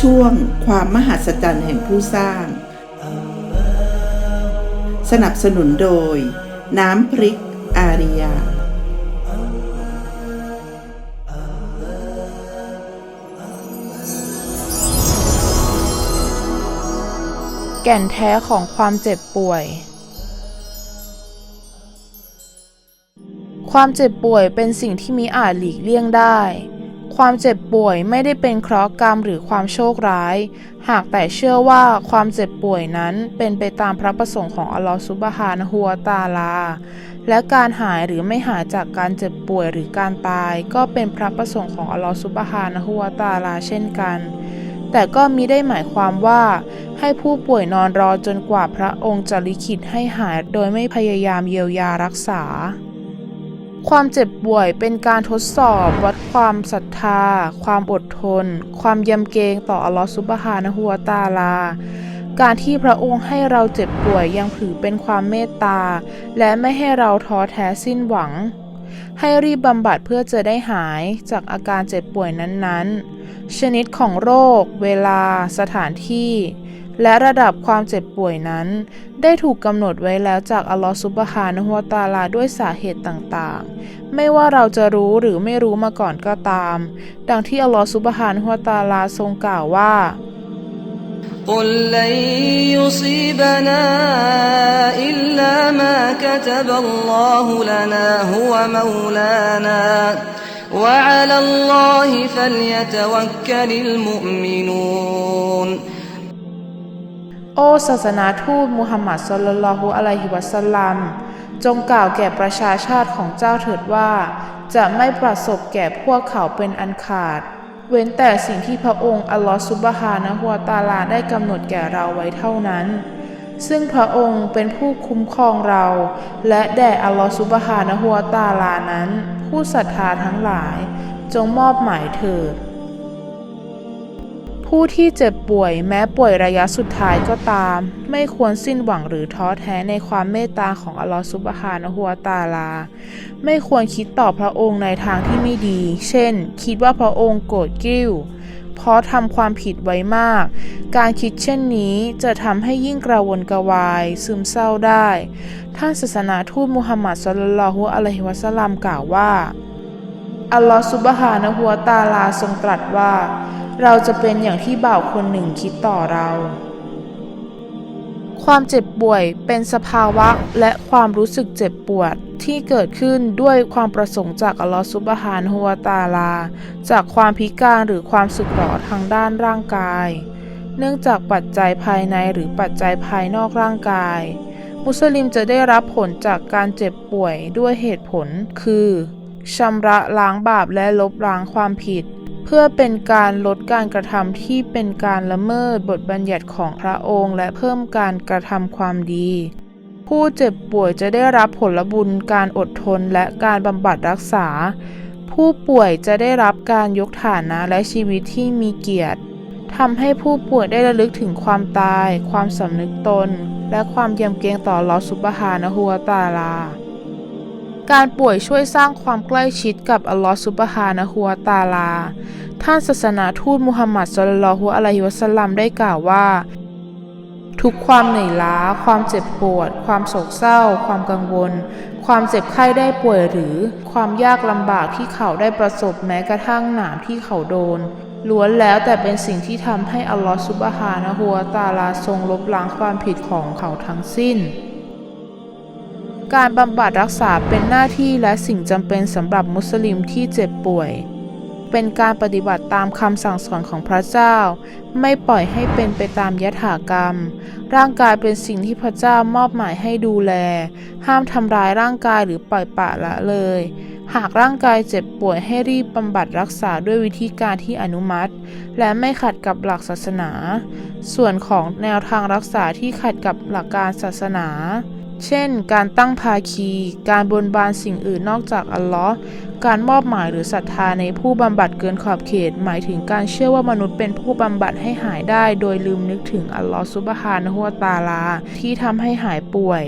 ช่วงความมหัศจรรย์แห่งผู้สร้าง สนับสนุนโดย น้ำพริกอาริยาแก่นแท้ของความเจ็บป่วย ความเจ็บป่วยเป็นสิ่งที่มิอาจหลีกเลี่ยงได้ ความเจ็บป่วยไม่ได้เป็นเคราะห์กรรมหรือความโชคร้าย หากแต่เชื่อว่าความเจ็บป่วยนั้นเป็นไปตามพระประสงค์ของอัลลอฮฺซุบฮานะฮูวตาลา และการหายหรือไม่หายจากการเจ็บป่วยหรือการตาย ก็เป็นพระประสงค์ของอัลลอฮฺซุบฮานะฮูวตาลาเช่นกัน แต่ก็มิได้หมายความว่า ให้ผู้ป่วยนอนรอจนกว่าพระองค์จะลิขิตให้หายโดยไม่พยายามเยียวยารักษา ความเจ็บป่วยเป็นการทดสอบวัดความศรัทธา ความอดทน ความยำเกรงต่ออัลลอฮฺซุบฮานะฮูวตาลา การที่พระองค์ให้เราเจ็บป่วยยังถือเป็นความเมตตา และไม่ให้เราท้อแท้สิ้นหวัง ให้รีบบำบัดเพื่อจะได้หายจากอาการเจ็บป่วยนั้นๆ ชนิดของโรค เวลา สถานที่ และระดับความเจ็บป่วยนั้น ได้ถูกกำหนดไว้แล้วจากอัลลอฮฺซุบฮานะฮูวะตะอาลาด้วยสาเหตุต่างๆ ไม่ว่าเราจะรู้หรือไม่รู้มาก่อนก็ตาม ดังที่อัลลอฮฺซุบฮานะฮูวะตะอาลาทรงกล่าวว่า قل لن يصيبنا إلا ما كتب الله لنا هو مولانا وعلى الله فليتوكل المؤمنون โ อ้ศาสนาทูตมุฮัมมัดสลลัลฮุอะลัยฮิวะสัลลัม จงกล่าวแก่ประชาชาติของเจ้าเถิดว่า จะไม่ประสบแก่พวกเขาเป็นอันขาด เว้นแต่สิ่งที่พระองค์อัลลอฮฺซุบฮานะฮูวตาลาได้กำหนดแก่เราไว้เท่านั้น ซึ่งพระองค์เป็นผู้คุ้มครองเรา และแด่อัลลอฮฺซุบฮานะฮูวตาลานั้น ผู้ศรัทธาทั้งหลาย จงมอบหมายเถิด ผู้ที่เจ็บป่วยแม้ป่วยระยะสุดท้ายก็ตาม ไม่ควรสิ้นหวังหรือท้อแท้ในความเมตตาของอัลลอฮฺซุบฮานะฮูวตาลา ไม่ควรคิดต่อพระองค์ในทางที่ไม่ดี เช่น คิดว่าพระองค์โกรธกิ้ว เพราะทำความผิดไว้มาก การคิดเช่นนี้จะทำให้ยิ่งกระวนกระวาย ซึมเศร้าได้ ท่านศาสนาทูตมุฮัมมัดสลลัลฮุอะลัยฮิวะสัลลัมกล่าวว่าอัลลอฮฺซุบฮานะฮูวตาลาทรงตรัสว่า เราจะเป็นอย่างที่บ่าวคนหนึ่งคิดต่อเรา ความเจ็บป่วยเป็นสภาวะและความรู้สึกเจ็บปวดที่เกิดขึ้นด้วยความประสงค์จากอัลลอฮฺซุบฮานฮูวตาลา จากความพิการหรือความสึกหรอทางด้านร่างกาย เนื่องจากปัจจัยภายในหรือปัจจัยภายนอกร่างกาย มุสลิมจะได้รับผลจากการเจ็บป่วยด้วยเหตุผลคือชำระล้างบาปและลบล้างความผิด พื่อเป็นการลดการกระทำที่เป็นการละเมิดบทบัญญัติของพระองค์ และเพิ่มการกระทำความดี ผู้เจ็บป่วยจะได้รับผลบุญการอดทนและการบำบัดรักษา ผู้ป่วยจะได้รับการยกฐานะและชีวิตที่มีเกียรติทำให้ผู้ป่วยได้ระลึกถึงความตาย ความสำนึกตน และความยำเกรงต่อลอฮฺซุบฮานะฮูวตาลา การป่วยช่วยสร้างความใกล้ชิดกับอัลลอฮฺซุบฮานะฮูวะตาลา ท่านศาสนาทูตมุฮัมมัดสลลัลฮุอะลัยฮิวะสัลลัมได้กล่าวว่า ทุกความเหนื่อยล้า ความเจ็บปวด ความโศกเศร้า ความกังวล ความเจ็บไข้ได้ป่วยหรือ ความยากลำบากที่เขาได้ประสบแม้กระทั่งหนามที่เขาโดนล้วนแล้วแต่เป็นสิ่งที่ทำให้อัลลอฮฺซุบฮานะฮูวะตาลาทรงลบล้างความผิดของเขาทั้งสิ้น การบำบัดรักษาเป็นหน้าที่และสิ่งจำเป็นสำหรับมุสลิมที่เจ็บป่วย เป็นการปฏิบัติตามคำสั่งสอนของพระเจ้า ไม่ปล่อยให้เป็นไปตามยถากรรม ร่างกายเป็นสิ่งที่พระเจ้ามอบหมายให้ดูแล ห้ามทำร้ายร่างกายหรือปล่อยปละละเลย หากร่างกายเจ็บป่วยให้รีบบำบัดรักษาด้วยวิธีการที่อนุมัติ และไม่ขัดกับหลักศาสนา ส่วนของแนวทางรักษาที่ขัดกับหลักการศาสนา เช่น การตั้งภาคี การบนบานสิ่งอื่นนอกจากอัลลอฮ์การมอบหมายหรือศรัทธาในผู้บำบัดเกินขอบเขต หมายถึงการเชื่อว่ามนุษย์เป็นผู้บำบัดให้หายได้ โดยลืมนึกถึงอัลลอฮ์ซุบฮานะฮูวตาลา ที่ทำให้หายป่วย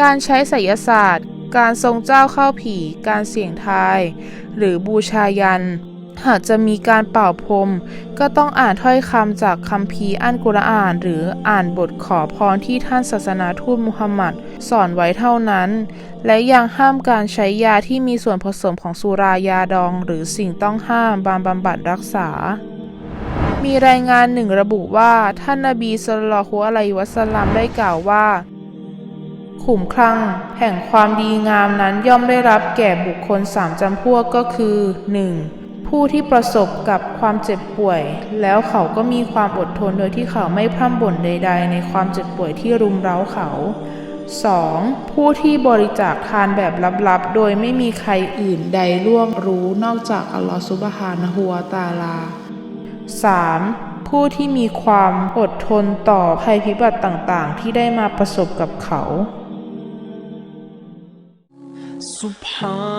การใช้ไสยศาสตร์ การทรงเจ้าเข้าผี การเสี่ยงทาย หรือบูชายัน หากจะมีการเป่าพรม ก็ต้องอ่านถ้อยคำจากคัมภีร์อันกุรอาน หรืออ่านบทขอพรที่ท่านศาสนาทูตมุฮัมมัดสอนไว้เท่านั้น และยังห้ามการใช้ยาที่มีส่วนผสมของสุรายาดอง หรือสิ่งต้องห้ามบางบำบัดรักษา มีรายงานหนึ่งระบุว่า ท่านนบีสุลต่านลฮุอะลัยวะสัลลัมได้กล่าวว่าขุมคลังแห่งความดีงามนั้นย่อมได้รับแก่บุคคลสามจำพวกก็คือ 1. ผู้ที่ประสบกับความเจ็บป่วย แล้วเขาก็มีความอดทนโดยที่เขาไม่พร่ำบ่นใด ๆ ในความเจ็บป่วยที่รุมเร้าเขา 2. ผู้ที่บริจาคทานแบบลับๆ โดยไม่มีใครอื่นใดร่วมรู้นอกจากอัลลอฮฺซุบฮานะฮูวตาลา 3. ผู้ที่มีความอดทนต่อภัยพิบัติต่างๆ ที่ได้มาประสบกับเขา Subhan